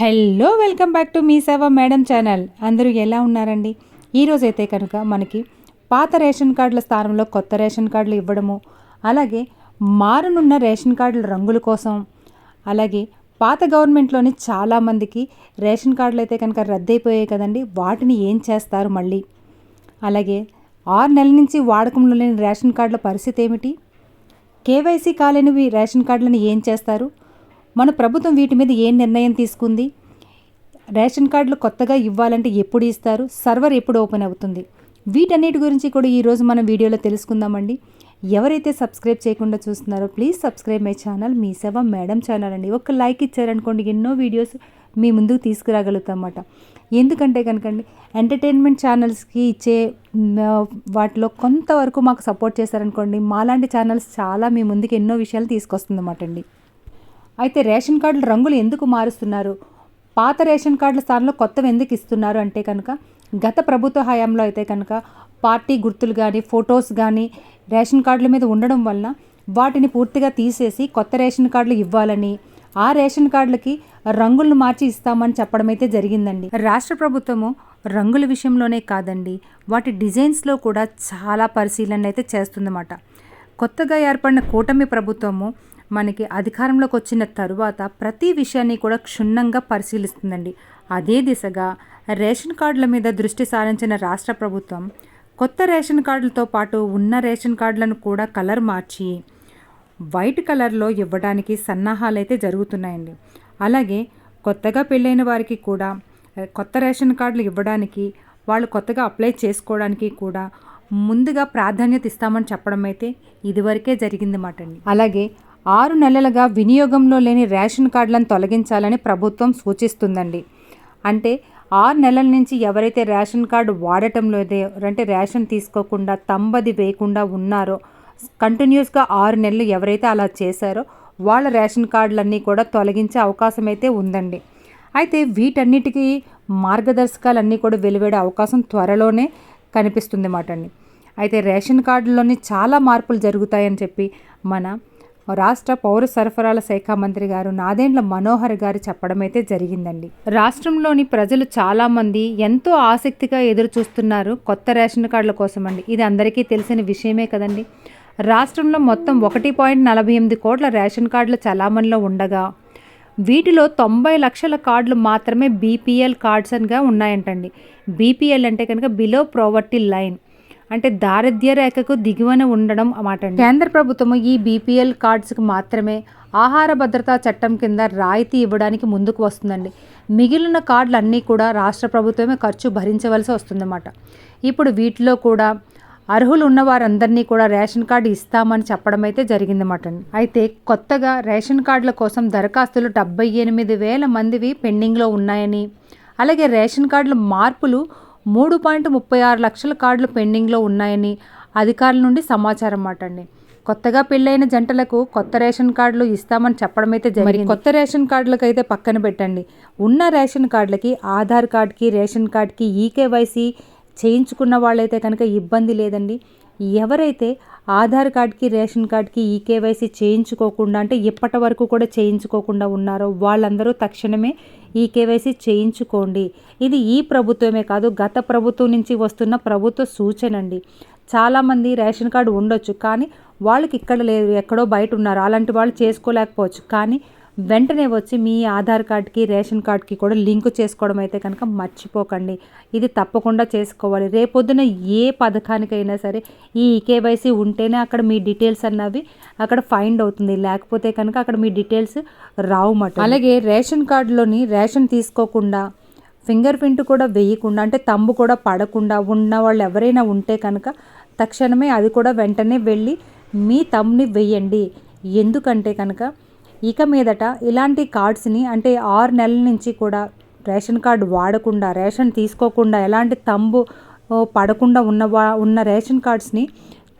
Hello welcome back to Mee Seva madam channel. అందరూ ఎలా ఉన్నారండి? ఈరోజు అయితే కనుక మనకి పాత రేషన్ కార్డుల స్థానంలో కొత్త రేషన్ కార్డులు ఇవ్వడము అలాగే మారనున్న రేషన్ కార్డుల రంగుల కోసం అలాగే పాత గవర్నమెంట్లోని చాలామందికి రేషన్ కార్డులు అయితే కనుక రద్దయిపోయాయి కదండి. వాటిని ఏం చేస్తారు మళ్ళీ? అలాగే ఆరు నెలల నుంచి వాడకంలో లేని రేషన్ కార్డుల పరిస్థితి ఏమిటి? కేవైసీ కాలేనివి రేషన్ కార్డులను ఏం చేస్తారు? మన ప్రభుత్వం వీటి మీద ఏం నిర్ణయం తీసుకుంది? రేషన్ కార్డులు కొత్తగా ఇవ్వాలంటే ఎప్పుడు ఇస్తారు? సర్వర్ ఎప్పుడు ఓపెన్ అవుతుంది? వీటన్నిటి గురించి కూడా ఈరోజు మనం వీడియోలో తెలుసుకుందామండి. ఎవరైతే సబ్స్క్రైబ్ చేయకుండా చూస్తున్నారో please subscribe my channel Mee Seva madam channel అండి. ఒక లైక్ ఇచ్చారనుకోండి ఎన్నో వీడియోస్ మీ ముందుకు తీసుకురాగలుగుతాం అన్నమాట ఎందుకంటే కనుకండి ఎంటర్టైన్మెంట్ ఛానల్స్కి ఇచ్చే వాటిలో కొంతవరకు మాకు సపోర్ట్ చేశారనుకోండి మాలాంటి ఛానల్స్ చాలా మీ ముందుకు ఎన్నో విషయాలు తీసుకొస్తుందన్నమాట అండి. అయితే రేషన్ కార్డుల రంగులు ఎందుకు మారుస్తున్నారు? పాత రేషన్ కార్డుల స్థానంలో కొత్తవి ఎందుకు ఇస్తున్నారు అంటే కనుక గత ప్రభుత్వ హయాంలో అయితే కనుక పార్టీ గుర్తులు కానీ ఫొటోస్ కానీ రేషన్ కార్డుల మీద ఉండడం వలన వాటిని పూర్తిగా తీసేసి కొత్త రేషన్ కార్డులు ఇవ్వాలని ఆ రేషన్ కార్డులకి రంగులను మార్చి ఇస్తామని చెప్పడం అయితే జరిగిందండి. రాష్ట్ర ప్రభుత్వము రంగుల విషయంలోనే కాదండి వాటి డిజైన్స్లో కూడా చాలా పరిశీలన అయితే చేస్తుందన్నమాట. కొత్తగా ఏర్పడిన కూటమి ప్రభుత్వము మనకి అధికారంలోకి వచ్చిన తరువాత ప్రతి విషయాన్ని కూడా క్షుణ్ణంగా పరిశీలిస్తుందండి. అదే దిశగా రేషన్ కార్డుల మీద దృష్టి సారించిన రాష్ట్ర ప్రభుత్వం కొత్త రేషన్ కార్డులతో పాటు ఉన్న రేషన్ కార్డులను కూడా కలర్ మార్చి వైట్ కలర్లో ఇవ్వడానికి సన్నాహాలు అయితే జరుగుతున్నాయండి. అలాగే కొత్తగా పెళ్ళైన వారికి కూడా కొత్త రేషన్ కార్డులు ఇవ్వడానికి వాళ్ళు కొత్తగా అప్లై చేసుకోవడానికి కూడా ముందుగా ప్రాధాన్యత ఇస్తామని చెప్పడం అయితే ఇదివరకే జరిగింది మాట అండి అలాగే ఆరు నెలలుగా వినియోగంలో లేని రేషన్ కార్డులను తొలగించాలని ప్రభుత్వం సూచిస్తుందండి. అంటే ఆరు నెలల నుంచి ఎవరైతే రేషన్ కార్డు వాడటం లేదో అంటే రేషన్ తీసుకోకుండా తంబది వేయకుండా ఉన్నారో కంటిన్యూస్గా ఆరు నెలలు ఎవరైతే అలా చేశారో వాళ్ళ రేషన్ కార్డులన్నీ కూడా తొలగించే అవకాశం అయితే ఉందండి. అయితే వీటన్నిటికీ మార్గదర్శకాలన్నీ కూడా వెలువడే అవకాశం త్వరలోనే కనిపిస్తుంది మాట అండి అయితే రేషన్ కార్డులోని చాలా మార్పులు జరుగుతాయని చెప్పి మన రాష్ట్ర పౌర సరఫరాల శాఖ మంత్రి గారు నాదేండ్ల మనోహర్ గారు చెప్పడమైతే జరిగిందండి. రాష్ట్రంలోని ప్రజలు చాలామంది ఎంతో ఆసక్తిగా ఎదురు చూస్తున్నారు కొత్త రేషన్ కార్డుల కోసం అండి ఇది అందరికీ తెలిసిన విషయమే కదండి. రాష్ట్రంలో మొత్తం ఒకటి పాయింట్ నలభై ఎనిమిది కోట్ల రేషన్ కార్డులు చలామణిలో ఉండగా వీటిలో తొంభై లక్షల కార్డులు మాత్రమే బీపీఎల్ కార్డ్స్ అనిగా ఉన్నాయంటండి. బీపీఎల్ అంటే కనుక బిలో ప్రావర్టీ లైన్. అంటే దారిద్ర్య రేఖకు దిగువన ఉండడం అన్నమాట కేంద్ర ప్రభుత్వం ఈ బీపీఎల్ కార్డ్స్కి మాత్రమే ఆహార భద్రతా చట్టం కింద రాయితీ ఇవ్వడానికి ముందుకు వస్తుందండి. మిగిలిన కార్డులన్నీ కూడా రాష్ట్ర ప్రభుత్వమే ఖర్చు భరించవలసి వస్తుందన్నమాట. ఇప్పుడు వీటిలో కూడా అర్హులు ఉన్న వారందరినీ కూడా రేషన్ కార్డు ఇస్తామని చెప్పడం అయితే జరిగిందన్నమాట అయితే కొత్తగా రేషన్ కార్డుల కోసం దరఖాస్తులు డెబ్బై ఎనిమిది వేల మందివి పెండింగ్లో ఉన్నాయని అలాగే రేషన్ కార్డుల మార్పులు మూడు పాయింట్ ముప్పై ఆరు లక్షల కార్డులు పెండింగ్లో ఉన్నాయని అధికారుల నుండి సమాచారం మాట అండి కొత్తగా పెళ్ళైన జంటలకు కొత్త రేషన్ కార్డులు ఇస్తామని చెప్పడం అయితే జరిగింది. కొత్త రేషన్ కార్డులకు అయితే పక్కన పెట్టండి. ఉన్న రేషన్ కార్డులకి ఆధార్ కార్డ్కి రేషన్ కార్డ్కి ఈకేవైసీ చేయించుకున్న వాళ్ళైతే కనుక ఇబ్బంది లేదండి. ఎవరైతే ఆధార్ కార్డ్కి రేషన్ కార్డ్కి ఈ కేవైసీ చేయించుకోకుండా అంటే ఇప్పటి వరకు కూడా చేయించుకోకుండా ఉన్నారో వాళ్ళందరూ తక్షణమే ఈ కేవైసీ చేయించుకోండి. ఇది ఈ ప్రభుత్వమే కాదు గత ప్రభుత్వం నుంచి వస్తున్న ప్రభుత్వ సూచన అండి చాలామంది రేషన్ కార్డు ఉండొచ్చు కానీ వాళ్ళకి ఇక్కడ లేదు ఎక్కడో బయట ఉన్నారు. అలాంటి వాళ్ళు చేసుకోలేకపోవచ్చు. కానీ వెంటనే వచ్చి మీ ఆధార్ కార్డ్కి రేషన్ కార్డ్కి కూడా లింక్ చేసుకోవడం అయితే కనుక మర్చిపోకండి. ఇది తప్పకుండా చేసుకోవాలి. రేపొద్దున ఏ పథకానికైనా సరే ఈ కేవైసీ ఉంటేనే అక్కడ మీ డీటెయిల్స్ అన్నవి అక్కడ ఫైండ్ అవుతుంది. లేకపోతే కనుక అక్కడ మీ డీటెయిల్స్ రావు మాట అలాగే రేషన్ కార్డులోని రేషన్ తీసుకోకుండా ఫింగర్ ప్రింట్ కూడా వేయకుండా అంటే తంబు కూడా పడకుండా ఉన్న వాళ్ళు ఎవరైనా ఉంటే కనుక తక్షణమే అది కూడా వెంటనే వెళ్ళి మీ తమ్ని వెయ్యండి ఎందుకంటే కనుక ఇక మీదట ఇలాంటి కార్డ్స్ని అంటే ఆరు నెలల నుంచి కూడా రేషన్ కార్డు వాడకుండా రేషన్ తీసుకోకుండా ఎలాంటి తంబు పడకుండా ఉన్న వా- ఉన్న రేషన్ కార్డ్స్ని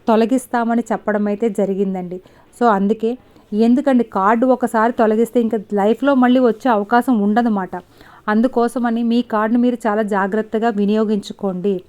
తొలగిస్తామని చెప్పడం అయితే జరిగిందండి. సో అందుకే ఎందుకండి కార్డు ఒకసారి తొలగిస్తే ఇంకా లైఫ్లో మళ్ళీ వచ్చే అవకాశం ఉండదన్నమాట. అందుకోసమని మీ కార్డును మీరు చాలా జాగ్రత్తగా వినియోగించుకోండి.